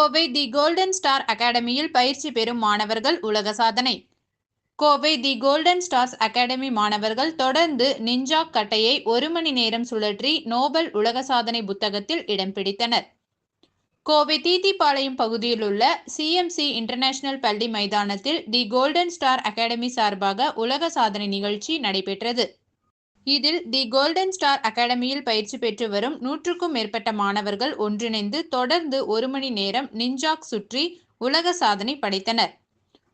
Kovai the golden star அகாடமியில் பயிற்சி பெறும் மாணவர்கள் உலக சாதனை. Kovai the golden stars academy மாணவர்கள் தொடர்ந்து நிஞ்சா கட்டையை ஒரு மணி நேரம் சுழற்றி நோபல் உலக சாதனை புத்தகத்தில் இடம் பிடித்தனர். கோவை தீத்திப்பாளையம் பகுதியில் உள்ள சிஎம்சி இன்டர்நேஷனல் பள்ளி மைதானத்தில் தி கோல்டன் ஸ்டார் அகாடமி சார்பாக உலக சாதனை நிகழ்ச்சி நடைபெற்றது. இதில் தி கோல்டன் ஸ்டார் அகாடமியில் பயிற்சி பெற்று வரும் நூற்றுக்கும் மேற்பட்ட மாணவர்கள் ஒன்றிணைந்து தொடர்ந்து ஒரு மணி நேரம் நிஞ்சாக் சுற்றி உலக சாதனை படைத்தனர்.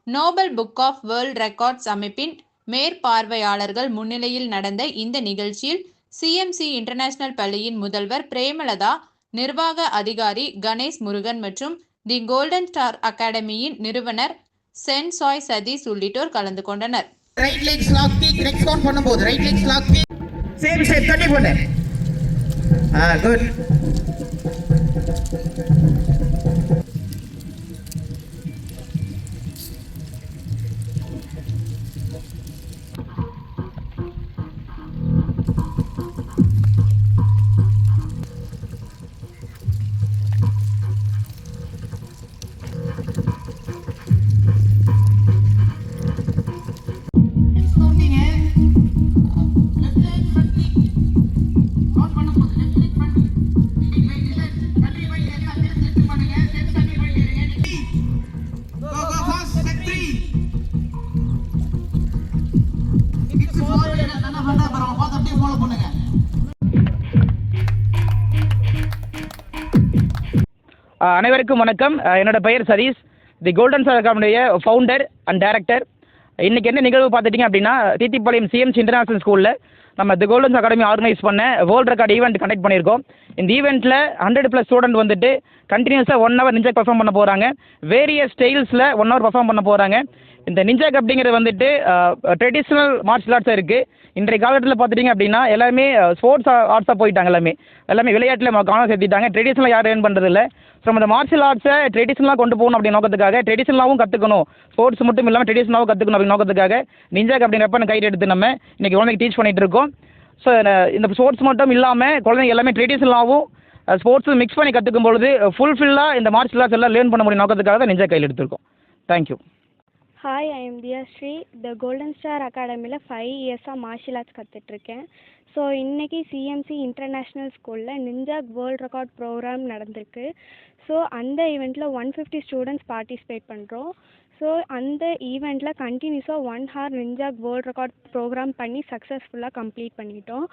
Nobel book of world records அமைப்பின் மேற்பார்வையாளர்கள் முன்னிலையில் நடந்த இந்த நிகழ்ச்சியில் சிஎம்சி இன்டர்நேஷனல் பள்ளியின் முதல்வர் பிரேமலதா நிர்வாக அதிகாரி கணேஷ் முருகன் மற்றும் தி கோல்டன் ஸ்டார் அகாடமியின் நிறுவனர் சென் சாய் சதீஷ் உள்ளிட்டோர் கலந்து கொண்டனர். Right leg slack kick next count பண்ணும்போது right leg slack kick same step தண்ணி போடு. ஆ குட் அனைவருக்கும் வணக்கம். என்னோட பெயர் சதீஷ். தி கோல்டன் ஸ்டார் அகாடமியுடைய ஃபவுண்டர் அண்ட் டைரக்டர் இன்னைக்கு என்ன நிகழ்வு பார்த்துட்டிங்க அப்படின்னா தீத்திப்பாளையம் சிஎம்சி இன்டர்நேஷனல் ஸ்கூலில் நம்ம தி கோல்டன் அகாடமி ஆர்கனைஸ் பண்ண வேர்ல்ட் ரெக்கார்ட் ஈவெண்ட் கண்டக்ட் பண்ணியிருக்கோம். இந்த ஈவெண்ட்டில் ஹண்ட்ரட் ப்ளஸ் ஸ்டூடெண்ட் வந்துட்டு கண்டினியூஸாக ஒன் ஹவர் நிஞ்சாக் பர்ஃபார்ம் பண்ண போகிறாங்க வேரியஸ் ஸ்டைல்ஸில் ஒன் ஹவர் பர்ஃபார்ம் பண்ண போகிறாங்க இந்த நிஞ்சாக் அப்படிங்கிறது வந்துட்டு ட்ரெடிஷ்னல் மார்ஷியல் ஆர்ட்ஸாக இருக்குது இன்றைய காலகட்டத்தில் பார்த்துட்டிங்க அப்படின்னா எல்லாமே ஸ்போர்ட்ஸ் ஆர்ட்ஸாக போயிட்டாங்க எல்லாமே. எல்லாமே விளையாட்டில் கவனம் சேர்த்திட்டாங்க ட்ரெடிஷ்னலாக யாரும் ஏர்ன் பண்ணுறதில்ல ஸோ நம்ம மார்ஷியல் ஆர்ட்ஸை ட்ரெடிஷ்னலாக கொண்டு போகணும் அப்படி நோக்கத்துக்காக ட்ரெடிஷ்னலாகவும் கற்றுக்கணும் ஸ்போர்ட்ஸ் மட்டும் இல்லாமல் ட்ரெடிஷ்னலாகவும் கற்றுக்கணும் அப்படி நோக்கத்துக்காக நிஞ்சாக் அப்படிங்கிறப்ப கையில் எடுத்து நம்ம இன்றைக்கி குழந்தைக்கு டீச் பண்ணிகிட்டு இருக்கோம். ஸோ இந்த ஸ்போர்ட்ஸ் மட்டும் இல்லாமல் குழந்தைங்க எல்லாமே ட்ரெடிஷ்னலாகவும் ஸ்போர்ட்ஸ் மிக்ஸ் பண்ணி கற்றுக்கும் பொழுது ஃபுல்ஃபில்லாக இந்த மார்ஷல் ஆர்ட்ஸ் எல்லாம் லேர்ன் பண்ண முடியும் நோக்கத்துக்காக தான் நிஞ்சா கையில் எடுத்திருக்கோம். Thank you hi I am Diyasri the golden star அகாடமியில் ஃபைவ் இயர்ஸாக மார்ஷியல் ஆர்ட்ஸ் கற்றுட்ருக்கேன் ஸோ இன்றைக்கி சிஎம்சி இன்டர்நேஷ்னல் ஸ்கூலில் நிஞ்சா வேர்ல்ட் ரெக்கார்ட் ப்ரோக்ராம் நடந்திருக்கு. ஸோ அந்த ஈவெண்ட்டில் ஒன் ஃபிஃப்டி ஸ்டூடெண்ட்ஸ் பார்ட்டிசிபேட் பண்ணுறோம் ஸோ அந்த ஈவெண்ட்டில் கண்டினியூஸாக one hour நிஞ்சாக் world record program பண்ணி சக்ஸஸ்ஃபுல்லாக கம்ப்ளீட் பண்ணிட்டோம்.